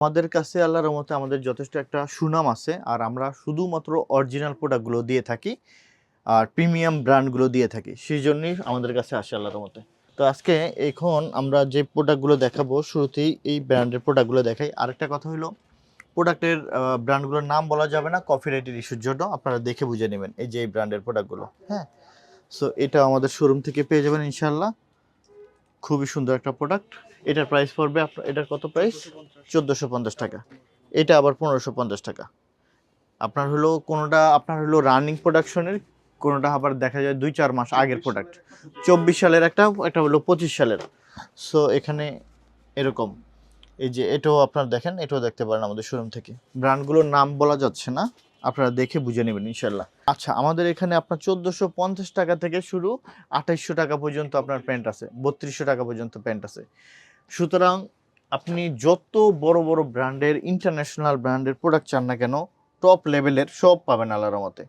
আমাদের কাছে আল্লাহর রহমতে আমাদের যথেষ্ট একটা সুনাম আছে, আর আমরা শুধুমাত্র অরিজিনাল প্রোডাক্টগুলো দিয়ে থাকি, আর প্রিমিয়াম ব্র্যান্ডগুলো দিয়ে থাকি সেই জন্যই আমাদের কাছে আসে আল্লাহর রহমতে। তো আজকে এখন আমরা যে প্রোডাক্টগুলো দেখাবো, শুরুতেই এই ব্র্যান্ডের প্রোডাক্টগুলো দেখাই। আরেকটা কথা হলো প্রোডাক্টের ব্র্যান্ডগুলোর নাম বলা যাবে না কপিরাইটের ইস্যুর জন্য, আপনারা দেখে বুঝে নেবেন এই যে এই ব্র্যান্ডের প্রোডাক্টগুলো হ্যাঁ? সো এটা আমাদের শোরুম থেকে পেয়ে যাবেন ইনশাল্লাহ খুবই সুন্দর একটা প্রোডাক্ট এটার প্রাইস পড়বে আপনার এটার কত প্রাইস চোদ্দোশো পঞ্চাশ টাকা। এটা আবার পনেরোশো পঞ্চাশ টাকা। আপনার হলো কোনোটা, আপনার হলো রানিং প্রোডাকশনের কোনোটা আবার দেখা যায় দুই চার মাস আগের প্রোডাক্ট চব্বিশ সালের একটা একটা হলো পঁচিশ সালের। সো এখানে এরকম। এই যে এটাও আপনার দেখেন, এটাও দেখতে পারেন আমাদের শোরুম থেকে। ব্র্যান্ডগুলোর নাম বলা যাচ্ছে না। আপনারা দেখে বুঝে নেবেন ইনশাল্লাহ আচ্ছা আমাদের এখানে আপনার চোদ্দোশো পঞ্চাশ টাকা থেকে শুরু, আঠাইশশো টাকা পর্যন্ত আপনার প্যান্ট আছে, বত্রিশশো টাকা পর্যন্ত প্যান্ট আছে। সুতরাং আপনি যত বড় বড় ব্র্যান্ডের, ইন্টারন্যাশনাল ব্র্যান্ডের প্রোডাক্ট চান না কেন টপ লেভেলের সব পাবেন আল্লাহর মতে